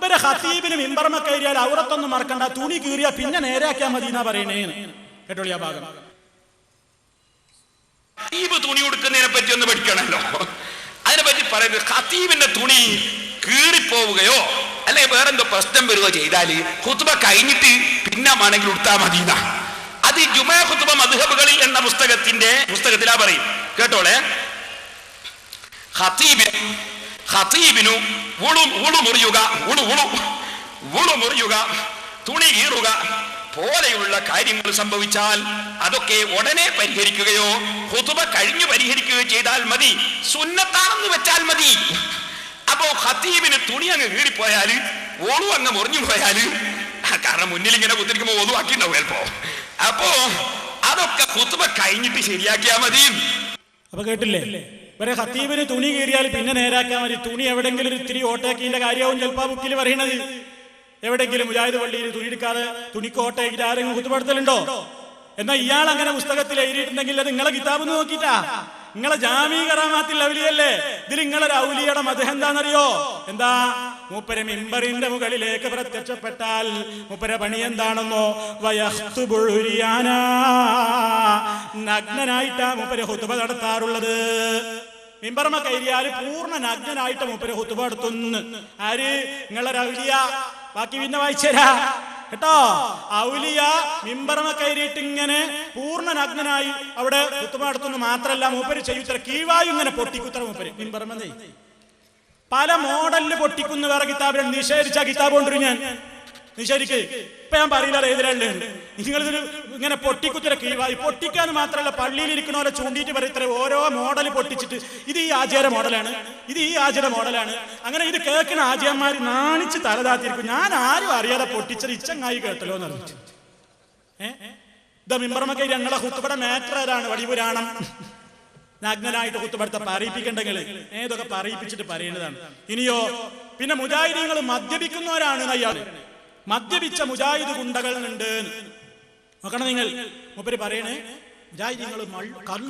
ഇവരെ ഹത്തീബിന് മിമ്പർമ കയറിയാൽ ഔറത്തൊന്നും മറക്കണ്ട. തുണി കീറിയാ പിന്നെ നേരെയാക്കിയാ മതി എന്നാ പറയണേ കേട്ടോളി ആ ഭാഗം. ഖത്തീബ് തുണി ഉടുക്കുന്നതിനെ പറ്റി ഒന്ന് പഠിക്കണമല്ലോ അതിനെ പറ്റി പറയുന്നത് ഖത്തീബിന്റെ തുണി കീറിപ്പോവുകയോ അല്ലെ വേറെന്തോ പ്രശ്നം വരികയോ ചെയ്താൽ ഹുത്തുബ കഴിഞ്ഞിട്ട് പിന്നെ വേണമെങ്കിൽ ഉടുത്താ മതി എന്നാ. അത് ജുമാ ഹുത്തുബ മധുഹബുകളിൽ എന്ന പുസ്തകത്തിന്റെ പുസ്തകത്തിലാ പറയും. കേട്ടോളെ. ഖത്തീബിന് ഖത്തീബിനു ഉളു ഉളു മുറിയുക ഉളു ഉളു മുറിയുക തുണി കീറുക പോലെയുള്ള കാര്യങ്ങൾ സംഭവിച്ചാൽ അതൊക്കെ ഉടനെ പരിഹരിക്കുകയോ ഹുതുബ കഴിഞ്ഞു പരിഹരിക്കുകയോ ചെയ്താൽ മതി. സുന്നത്താണെന്ന് വെച്ചാൽ മതി. അപ്പോ ഹത്തീബിന് തുണി അങ്ങ് കീറിപ്പോയാൽ ഓളു അങ്ങ് മുറിഞ്ഞു പോയാൽ കാരണം മുന്നിൽ ഇങ്ങനെ കുത്തിരിക്കുമ്പോൾ ഒതുവാക്കിണ്ടാവും ചിലപ്പോ. അപ്പോ അതൊക്കെ ഹുതുബ കഴിഞ്ഞിട്ട് ശരിയാക്കിയാൽ മതി. അപ്പൊ കേട്ടില്ലേ? ഇവരെ ഹത്തീബിന് തുണി കീറിയാൽ പിന്നെ നേരാക്കാൻ മതി തുണി എവിടെങ്കിലും ഒരു ഇത്തിരി ഓട്ടേക്കിന്റെ കാര്യവും ചിലപ്പോ ബുക്കിൽ പറയണത്. എവിടെങ്കിലും മുജാഹിദ് പള്ളിയിൽ തുണി എടുക്കാതെ തുണിക്ക് ഓട്ടേക്കിട്ട് ആരെങ്കിലും കുത്തുപെടുത്തലുണ്ടോ? എന്നാ ഇയാൾ അങ്ങനെ പുസ്തകത്തിൽ എഴുതിയിട്ടുണ്ടെങ്കിൽ അത് നിങ്ങളെ കിതാബ് നോക്കിട്ടാ നിങ്ങളെ ജാമീ അവലിയല്ലേ ഇതിൽ നിങ്ങളൊരു ഔലിയുടെ മതം എന്താണെന്നറിയോ? എന്താ? മൂപ്പര മിമ്പറിന്റെ മുകളിലേക്ക് പ്രത്യക്ഷപ്പെട്ടാൽ മൂപ്പര പണി എന്താണെന്നോ? വയസ്തുപുഴുരിയാനാ നഗ്നനായിട്ടാ മൂപ്പര ഹുതുബ നടത്താറുള്ളത്. മിമ്പർമ കയറിയാൽ പൂർണ നഗ്നനായിട്ട് മൂപ്പര് ഹുത്തുബ ആര്? നിങ്ങളെ ഔലിയ ബാക്കി പിന്നെ വായിച്ചരാ കേട്ടോ? ഔലിയ മിമ്പറമ കയറിയിട്ട് ഇങ്ങനെ പൂർണ നഗ്നനായി അവിടെ നടത്തുന്നു മാത്രല്ല മൂപ്പര് ചെയ്യുത്ര കീവായു ഇങ്ങനെ പൊട്ടിക്കുത്ര മൂപ്പര്. മിമ്പർമ പല മോഡലിൽ പൊട്ടിക്കുന്ന വേറെ കിതാബിനെ നിഷേധിച്ച കിതാബ് കൊണ്ടുവരും ഞാൻ. നിഷേധിക്ക് ഇപ്പൊ ഞാൻ പറയില്ല ഏതിലുണ്ട് നിങ്ങൾ ഇതിൽ ഇങ്ങനെ പൊട്ടിക്കുത്തിര കീവായി പൊട്ടിക്കാൻ മാത്രമല്ല പള്ളിയിൽ ഇരിക്കണ ചൂണ്ടിയിട്ട് പറയത്ര ഓരോ മോഡൽ പൊട്ടിച്ചിട്ട്. ഇത് ഈ ആചാര മോഡലാണ് ഇത് ഈ ആചാര മോഡലാണ് അങ്ങനെ ഇത് കേൾക്കുന്ന ആചാര്യന്മാർ നാണിച്ച് തലതാത്തിരിക്കും. ഞാൻ ആരും അറിയാതെ പൊട്ടിച്ചത് ഇച്ചങ്ങായി കേട്ടല്ലോ എന്ന് അറിയിച്ചു ഏഹ് ഇതാ മിമ്പറമൊക്കെ ഞങ്ങളെ ഹുത്തുപട മാറ്റർ ഏതാണ് വടിപുരാണം. നഗ്നനായിട്ട് കുത്തുപടുത്ത പറയിപ്പിക്കണ്ടെങ്കിൽ ഏതൊക്കെ പറയിപ്പിച്ചിട്ട് പറയേണ്ടതാണ്. ഇനിയോ പിന്നെ മുജാഹിദീങ്ങൾ മദ്യപിക്കുന്നവരാണ് അയാൾ മദ്യപിച്ച മുജാഹിദ് ഗുണ്ടകൾ ഉണ്ട് നോക്കണം നിങ്ങൾ. മുപ്പര് പറയണേ മുജാഹിദ് നിങ്ങൾ കള്ളു